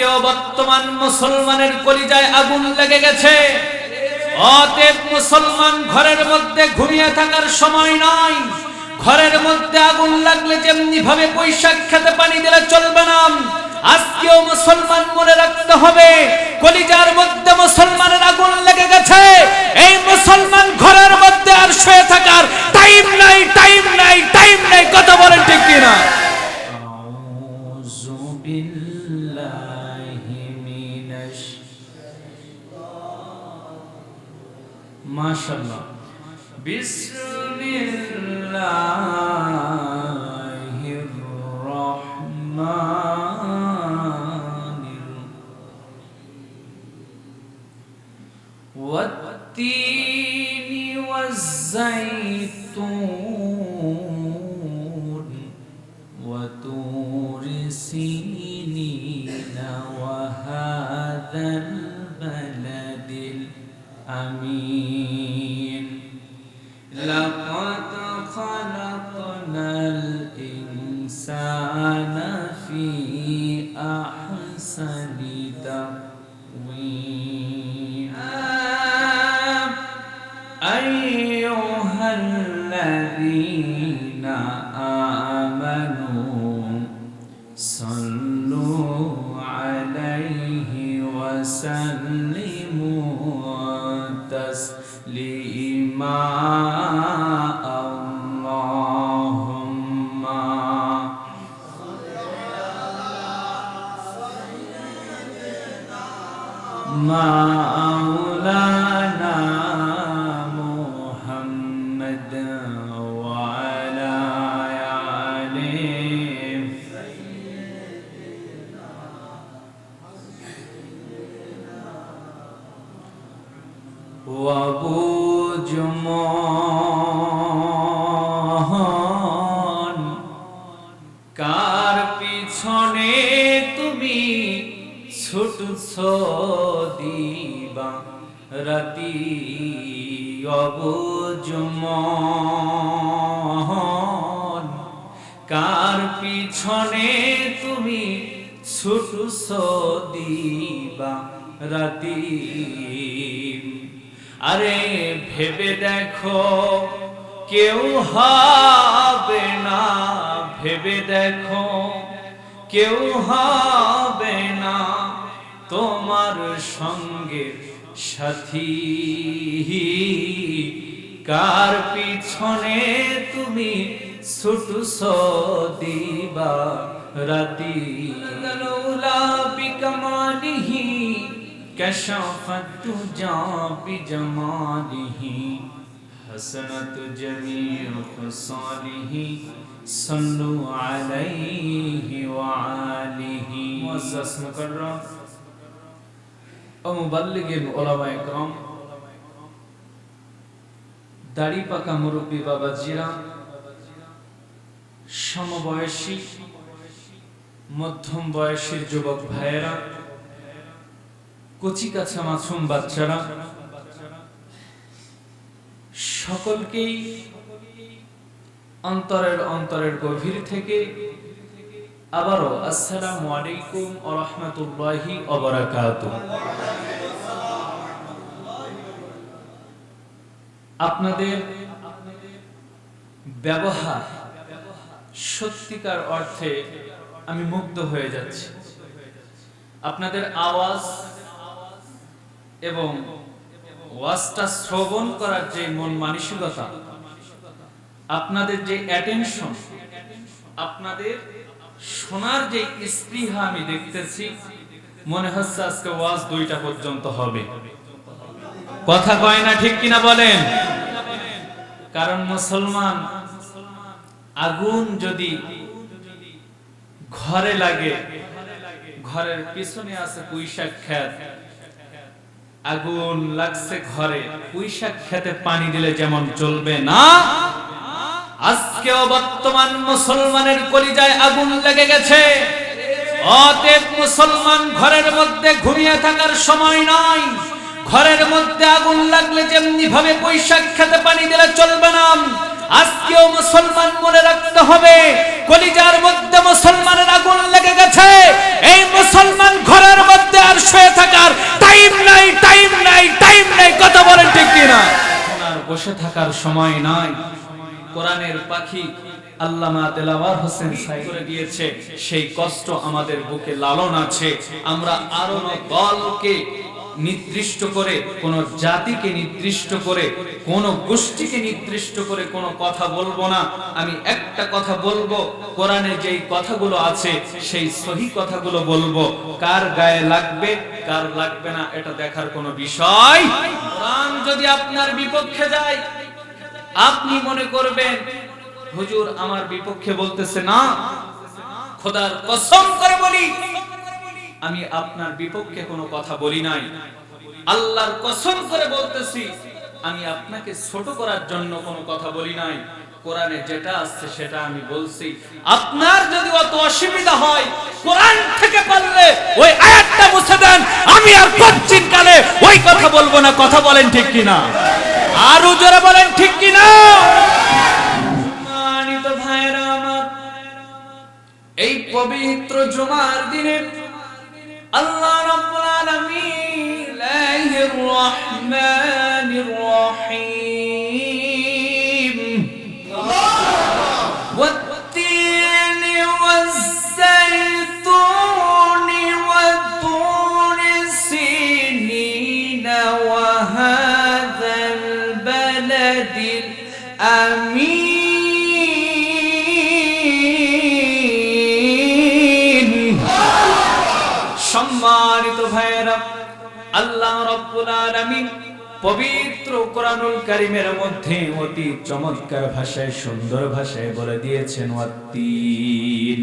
আজকেও বর্তমান মুসলমানের কলিজায় আগুন লেগে গেছে। অতএব মুসলমান ঘরের মধ্যে ঘুমিয়ে থাকার সময় নয়। ঘরের মধ্যে আগুন লাগলে যেমনি ভাবে বৈশাখ খেতে পানি দিলে চলবে না। আজকেও মুসলমান মনে রাখতে হবে, কলিজার মধ্যে মুসলমানের আগুন লেগে গেছে। এই মুসলমান ঘরের মধ্যে আর শুয়ে থাকার টাইম নাই টাইম নাই টাইম নাই। কথা বলেন ঠিক কিনা? ما شاء الله بسم الله أيها الذين آمنوا صلوا عليه وسلموا تسليما. اللهم مولانا তুমি ছুটছ দিবা রাতি অবুজমন কার পিছনে তুমি ছুটছ দিবা রাতি? আরে ভেবে দেখো, কেউ হবে না। ভেবে দেখো কেউ হবে না তোমার সঙ্গে সাথী। কার পিছনে তুমি ছুটু দিবা রাতি? বিকমালিহি কশফত যা বিজমালিহি حسنت جميع خصاله صلوا عليه وعاله معزز مكرم ومبلغ العلماء کرام দাড়ি পাকা মুরব্বী বাবাজিরা সমবয়সী মধ্যম বয়সীর যুবক ভাইয়েরা কচি কাছা মাছুম বাচ্চারা সকলকেই অন্তরের অন্তরের গভীর থেকে আবারও আসসালামু আলাইকুম ও রহমতুল্লাহি অবরাকাত আপনাদের ব্যবহার সত্যিকার অর্থে আমি মুগ্ধ হয়ে যাচ্ছি। আপনাদের আওয়াজ এবং ওয়াজটা শ্রবণ করার যে মন মানসিকতা, আপনাদের যে অ্যাটেনশন আপনাদের শোনার যে স্পৃহা আমি দেখতেছি, মনে হচ্ছে আজকে ওয়াজ দুইটা পর্যন্ত হবে। কথা কয় না ঠিক কিনা বলেন? কারণ মুসলমান আগুন যদি ঘরে লাগে, ঘরের পিছনে আছে পুঁইশাক খেত আগুন লাগছে ঘরে। পুঁইশাক খেতে পানি দিলে যেমন চলবে না, আজকেও বর্তমান মুসলমানের কলিজায় আগুন লেগে গেছে। অতএব মুসলমান ঘরের মধ্যে ঘুমিয়ে থাকার সময় নয়। ঘরের মধ্যে আগুন লাগলে যেমনি ভাবে বৈশাখ খেতে পানি দিলে চলবে না। আজকেও মুসলমান মনে রাখতে হবে, কলিজার মধ্যে মুসলমানের আগুন লেগে গেছে। এই থাকার সময় নয়। কোরআনের পাখি আল্লামা দেলাওয়ার হোসেন সাই করে দিয়েছে, সেই কষ্ট আমাদের বুকে লালন আছে। আমরা আরও দলকে নির্দিষ্ট করে কোন জাতিকে নির্দিষ্ট করে, কোন গোষ্ঠীকে নির্দিষ্ট করে কোন কথা বলব না। আমি একটা কথা বলব, কোরআনে যেই কথাগুলো আছে, সেই সহি কথাগুলো বলব। কার গায়ে লাগবে, কার লাগবে না, এটা দেখার কোনো বিষয় কোরআন যদি আপনার বিপক্ষে যায়, আপনি মনে করবেন, হুজুর আমার বিপক্ষে বলতেছে না। খোদার কসম করে বলি আমি আপনার বিপক্ষে কোনো কথা বলি নাই। আল্লাহর কসম করে বলতেছি, আমি আপনাকে ছোট করার জন্য কোনো কথা বলি নাই। কোরআনে যেটা আসছে সেটা আমি বলছি। আপনার যদি অত অসুবিধা হয়, কোরআন থেকে পারলে ওই আয়াতটা মুছে দেন। আমি আর পশ্চিম কালে ওই কথা বলব না, কথা বলেন ঠিক কিনা? আর জোরে বলেন ঠিক কিনা? ভাইরা আমার, এই পবিত্র জুমার দিনে লাইহির রহমানির রহিম والتين والزيتون والطور سنين وهذا البلد الأمين সম্মানিত ভাইয়েরা আল্লাহ রব্বুল আলামিন পবিত্র কোরআনুল কারিমের মধ্যে অতি চমৎকার ভাষায়, সুন্দর ভাষায় বলে দিয়েছেন, ওয়াত্তিন।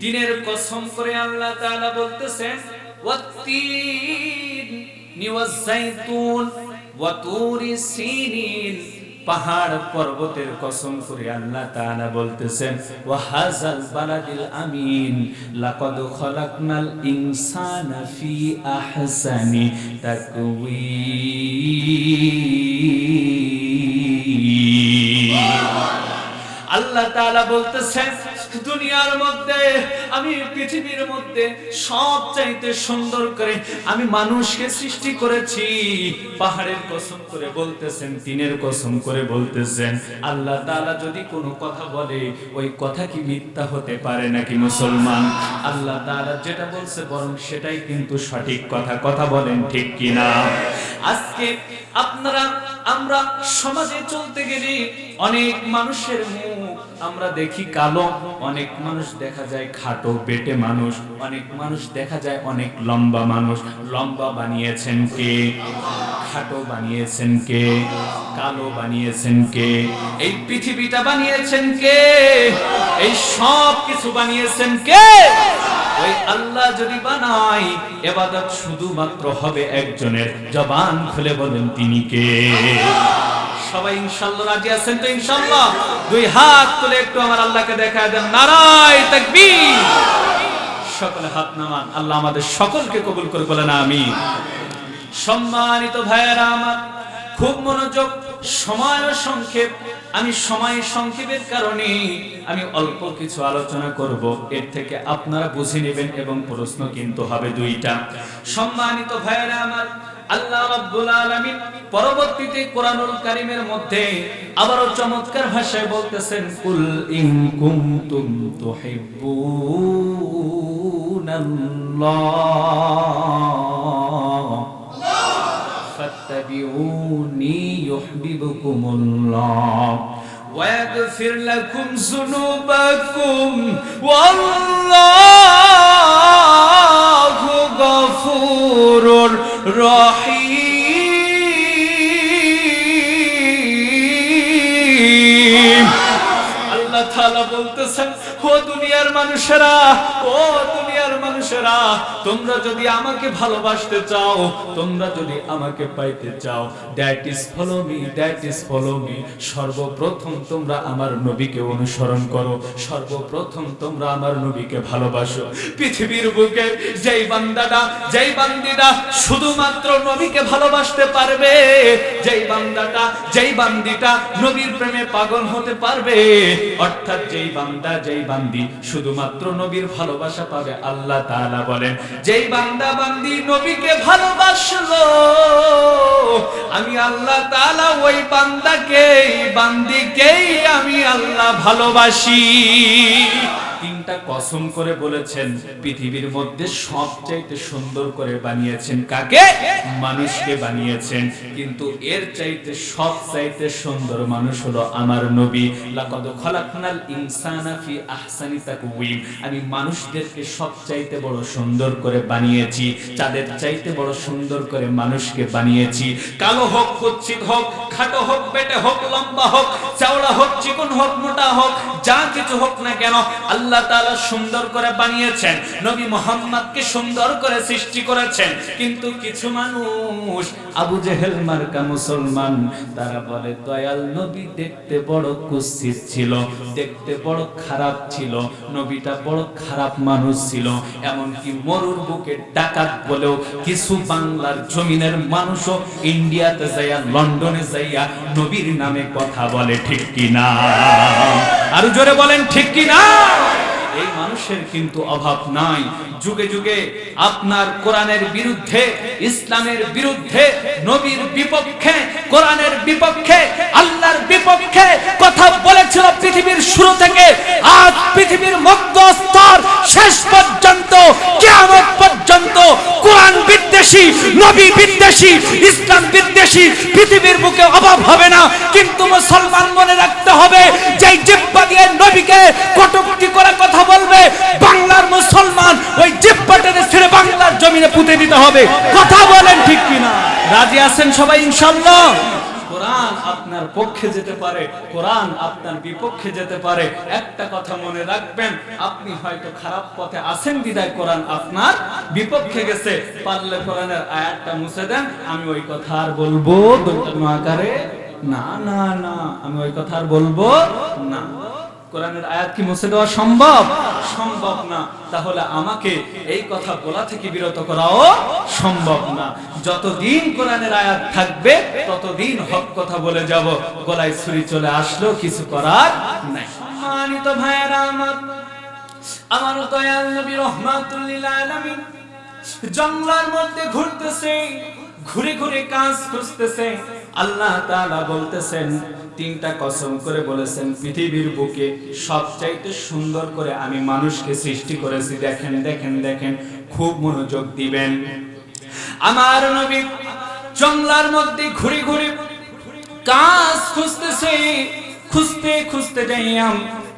তিনের কসম করে আল্লাহ তাআলা বলতেছেন, ওয়াত্তিন নিওয়াজ্জাইতুন ওয়া তুরি পাহাড় পর্বতের কসম করে আল্লাহ তাআলা বলতেছেন ওয়া হাযাল বালাদিল আমিন, লাকাদ খলাকনাল ইনসানা ফি আহসানি তাকওয়িম। আল্লাহ তাআলা বলতেছেন, দুনিয়ার মধ্যে, আমি পৃথিবীর মধ্যে সব চাইতে সুন্দর করে আমি মানুষকে সৃষ্টি করেছি। পাহাড়ের কসম করে বলতেছেন তিনের কসম করে বলতেছেন, আল্লাহ তাআলা যদি কোনো কথা বলে, ওই কথা কি মিথ্যা হতে পারে নাকি মুসলমান? আল্লাহ তাআলা যেটা বলছে বরং সেটাই কিন্তু সঠিক কথা। কথা বলেন ঠিক কিনা? আজকে আপনারা, আমরা সমাজে চলতে গেলে অনেক মানুষের মুখ আমরা দেখি কালো, অনেক মানুষ দেখা যায় খাটো, বেটে মানুষ, অনেক মানুষ দেখা যায় অনেক লম্বা মানুষ। লম্বা বানিয়েছেন কে? খাটো বানিয়েছেন কে? কালো বানিয়েছেন কে? এই পৃথিবীটা বানিয়েছেন কে? এই সব কিছু বানিয়েছেন কে? ওই আল্লাহ যদি বানাই এবাদত শুধুমাত্র হবে একজনের। জবান খুলে বলেন, তিনি কে? সবাই ইনশাল্লাহ রাজি আছেন তো ইনশাল্লাহ? দুই হাত তুলে একটু আমার আল্লাহকে দেখায় দেন। নারায় তাকবীর। সকলে হাত নামান। আল্লাহ আমাদের সকলকে কবুল করে বলেন আমি সম্মানিত ভাইয়েরা আমার, খুব মনোযোগ, সময় সংক্ষেপ। আমি সময় সংক্ষেপের কারণে আমি অল্প কিছু আলোচনা করব। এর থেকে আপনারা বুঝে নেবেন এবং প্রশ্ন কিন্তু হবে দুইটা। সম্মানিত ভাইয়েরা আমার আল্লাহ রাব্বুল আলামিন পরবর্তীতে কোরআনুল কারীমের মধ্যে আবারো চমৎকার ভাষায় বলতেছেন কুল ইন কুনতুম তুহিব্বুনাল্লাহ فاتبعوني يحببكم الله ويغفر لكم ذنوبكم والله غفور রহিম। আল্লাহ থালা বলতেছেন ও দুনিয়ার মানুষেরা ও দুনিয়ার মানুষেরা তোমরা যদি আমাকে ভালোবাসতে চাও, তোমরা যদি আমাকে পাইতে চাও that is follow me that is follow me সর্বপ্রথম তোমরা আমার নবীকে অনুসরণ করো, সর্বপ্রথম তোমরা আমার নবীকে ভালোবাসো। পৃথিবীর বুকে যেই বান্দাটা, যেই বান্দিটা শুধুমাত্র নবীকে ভালোবাসতে পারবে, যেই বান্দাটা, যেই বান্দিটা নবীর প্রেমে পাগল হতে পারবে, অর্থাৎ যেই বান্দা, যেই বান্দি শুধুমাত্র নবীর ভালোবাসা পাবে, আল্লাহ তাআলা বলেন যেই বান্দা বান্দি নবীকে ভালোবাসলো আমি আল্লাহ তাআলা ওই বান্দাকেই বান্দিকেই আমি আল্লাহ ভালোবাসি। তিনটা কসম করে বলেছেন, পৃথিবীর মধ্যে সবচাইতে সুন্দর করে বানিয়েছেন কাকে? মানুষকে বানিয়েছেন। কিন্তু এর চাইতে সব চাইতে সুন্দর মানুষ হলো আমার নবী। লাকাদ খলাকনাল ইনসানা ফি আহসানি তাকওয়িম। আমি মানুষদেরকে সব চাইতে বড় সুন্দর করে বানিয়েছি চাঁদের চাইতে বড় সুন্দর করে মানুষকে বানিয়েছি। কালো হোক কুৎসিত হোক, খাটো হোক বেটে হোক, লম্বা হোক চাওড়া হোক, চিকন হোক, মোটা হোক, যা কিছু হোক না কেন, আল্লাহ তাআলা সুন্দর করে বানিয়েছেন। নবী মোহাম্মদকে সুন্দর করে সৃষ্টি করেছেন। কিন্তু কিছু মানুষ, আবু জেহেল মার্কা মুসলমান, তারা বলে, দয়াল নবী দেখতে বড় কুৎসিত ছিল, দেখতে বড় খারাপ ছিল, নবীটা বড় খারাপ মানুষ ছিল। এমনকি মরুর বুকে ডাকাত বলেও কিছু বাংলার জমিনের মানুষও ইন্ডিয়াতে যাইয়া, লন্ডনে যাইয়া নবীর নামে কথা বলে, ঠিক কিনা? আর জোরে বলেন, ঠিক কিনা? এই মানুষের কিন্তু অভাব নাই। যুগে যুগে আপনার কোরআনের বিরুদ্ধে, ইসলামের বিরুদ্ধে, নবীর বিপক্ষে, কোরআনের বিপক্ষে, আল্লাহর বিপক্ষে কথা বলেছিল পৃথিবীর শুরু থেকে। আজ পৃথিবীর মধ্য স্তর শেষ পর্যন্ত, কিয়ামত পর্যন্ত কোরআন বিদ্বেষী, নবী বিদ্বেষী, ইসলাম বিদ্বেষী পৃথিবীর বুকে অভাব হবে না। কিন্তু মুসলমান মনে রাখতে হবে যে জিব্বা দিয়ে নবীকে জমিনে পুঁতে দিতে হবে। কথা বলেন ঠিক কিনা? রাজি আছেন সবাই ইনশাল্লাহ কোরআন আপনার পক্ষে যেতে পারে, কোরআন আপনার বিপক্ষে যেতে পারে। একটা কথা মনে রাখবেন, আপনি হয়তো খারাপ পথে আছেন, বিদায় কোরআন আপনার বিপক্ষে গেছে। পারলে কোরআনের আয়াতটা মুছে দেন, আমি ওই কথা আর বলব আকারে। না না না, আমি ওই কথা আর বলব না। কোরআনের আয়াত কি মুছে দেওয়া সম্ভব? সম্ভব না। তাহলে আমাকে এই কথা বলা থেকে বিরত করাও সম্ভব না। যতদিন কোরআনের আয়াত থাকবে, ততদিন হক কথা বলে যাব। গলায় ছুরি চলে আসলো কিছু করার নাই। সম্মানিত ভাইয়েরা আমার আমার দয়াল নবী রহমাতুল্লিল আলামিন, জঙ্গলার মধ্যে ঘুরতেছে, ঘুরে ঘুরে কাজ খুঁজতেছে। আল্লাহ তাআলা বলতেছেন তিনটা কসম করে বলেছেন, পৃথিবীর বুকে সবচাইতে সুন্দর করে আমি মানুষকে সৃষ্টি করেছি, দেখেন দেখেন দেখেন, খুব মনোযোগ দিবেন। আমার নবী জঙ্গলার মধ্যে ঘুরে ঘুরে কাজ খুঁজতেছে, খুঁজতে খুঁজতে যাইয়াম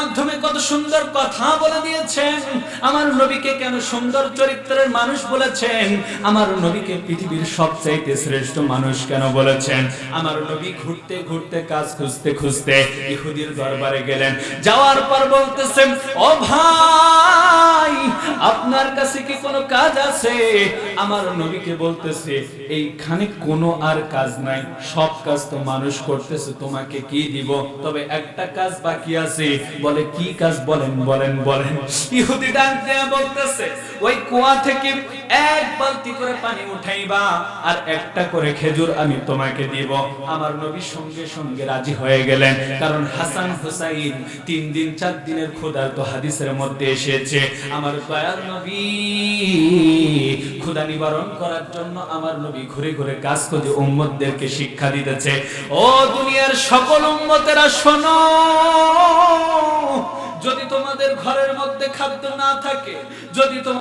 মাধ্যমে কত সুন্দর কথা বলে দিয়েছেন। আমার নবীকে কেন সুন্দর চরিত্রের মানুষ বলেছেন? আমার নবীকে পৃথিবীর সবচাইতে শ্রেষ্ঠ মানুষ কেন বলেছেন? আমার নবী ঘুরতে ঘুরতে, কাজ খুঁজতে খুঁজতে ইহুদির দরবারে গেলেন। যাওয়ার পর বলতেছেন, ও ভাই, আপনার কাছে কি কোনো কাজ আছে? আমার নবীকে বলতেছে, এইখানে কোনো আর কাজ নাই। সব কাজ তো মানুষ করতেছে, তোমাকে কি দিব? তবে একটা কাজ বাকি আছে। বলে, কি কাজ বলেন বলেন বলেন? ইহুদি ডাক দেয়া বলতেছে, ওই কুয়া থেকে এক বালতি করে পানি উঠাইবা আর একটা করে খেজুর আমি তোমাকে দিব। আমার নবী সঙ্গে সঙ্গে রাজি হয়ে গেলেন, কারণ হাসান হুসাইন তিন দিন, চার দিনের ক্ষুধার তো হাদিসের মধ্যে এসেছে। আমার দয়াল নবী ক্ষুধা নিবারণ করার জন্য আমার নবী ঘুরে ঘুরে কাজ করে উম্মতদেরকে শিক্ষা দিতেছে, ও দুনিয়ার সকল উম্মতেরা শোনো। যদি তোমাদের ঘরের মধ্যে খাদ্য না থাকে যদি তোমার